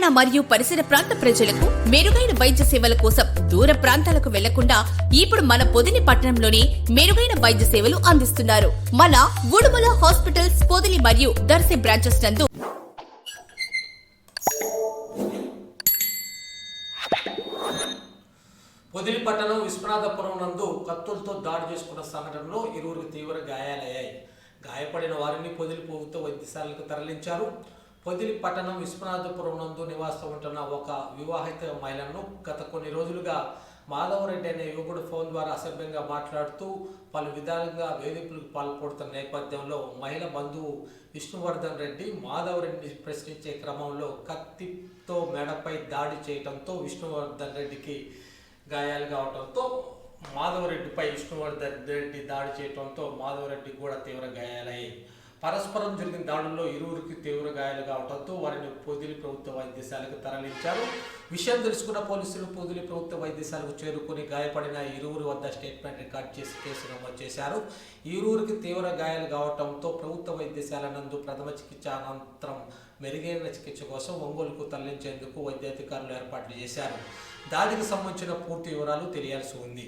తెలంగాణ మరియు పరిసర ప్రాంత ప్రజలకు మెరుగైన వైద్య సేవల కోసం దూర ప్రాంతాలకు వెళ్ళకుండా ఇప్పుడు మన పొదిలి పట్టణంలోనే మెరుగైన వైద్య సేవలు అందిస్తున్నారు. మన ఉడుమల హాస్పిటల్స్ పొదిలి మరియు దర్శి బ్రాంచెస్ నందు పొదిలి పట్టణం విశ్వనాథపురం నందు కత్తులతో దాడి చేసుకున్న సంఘటనలో ఇరువురికి తీవ్ర గాయాలయ్యాయి. గాయపడిన వారిని పొదిలి ప్రభుత్వ వైద్యశాలకు తరలించారు. పొదిలి పట్టణం విశ్వనాథపురం నందు నివాసం ఉంటున్న ఒక వివాహిత మహిళను గత కొన్ని రోజులుగా మాధవరెడ్డి అనే యువకుడు ఫోన్ ద్వారా అసభ్యంగా మాట్లాడుతూ పలు విధాలుగా వేధింపులకు పాల్పడుతున్న నేపథ్యంలో మహిళ బంధువు విష్ణువర్ధన్ రెడ్డి మాధవరెడ్డిని ప్రశ్నించే క్రమంలో కత్తితో మెడపై దాడి చేయడంతో విష్ణువర్ధన్ రెడ్డికి గాయాలు కావడంతో మాధవరెడ్డిపై విష్ణువర్ధన్ రెడ్డి దాడి చేయడంతో మాధవరెడ్డి కూడా తీవ్ర గాయాలయ్యాయి. పరస్పరం జరిగిన దాడుల్లో ఇరువురికి తీవ్ర గాయాలు కావడంతో వారిని పొదిలి ప్రభుత్వ వైద్యశాలకు తరలించారు. విషయం తెలుసుకున్న పోలీసులు పొదిలి ప్రభుత్వ వైద్యశాలకు చేరుకుని గాయపడిన ఇరువురు వద్ద స్టేట్మెంట్ రికార్డ్ చేసి కేసు నమోదు చేశారు. ఇరువురికి తీవ్ర గాయాలు కావడంతో ప్రభుత్వ వైద్యశాల నందు ప్రథమ చికిత్స అనంతరం మెరుగైన చికిత్స కోసం ఒంగోలుకు తరలించేందుకు వైద్యాధికారులు ఏర్పాట్లు చేశారు. దాడికి సంబంధించిన పూర్తి వివరాలు తెలియాల్సి ఉంది.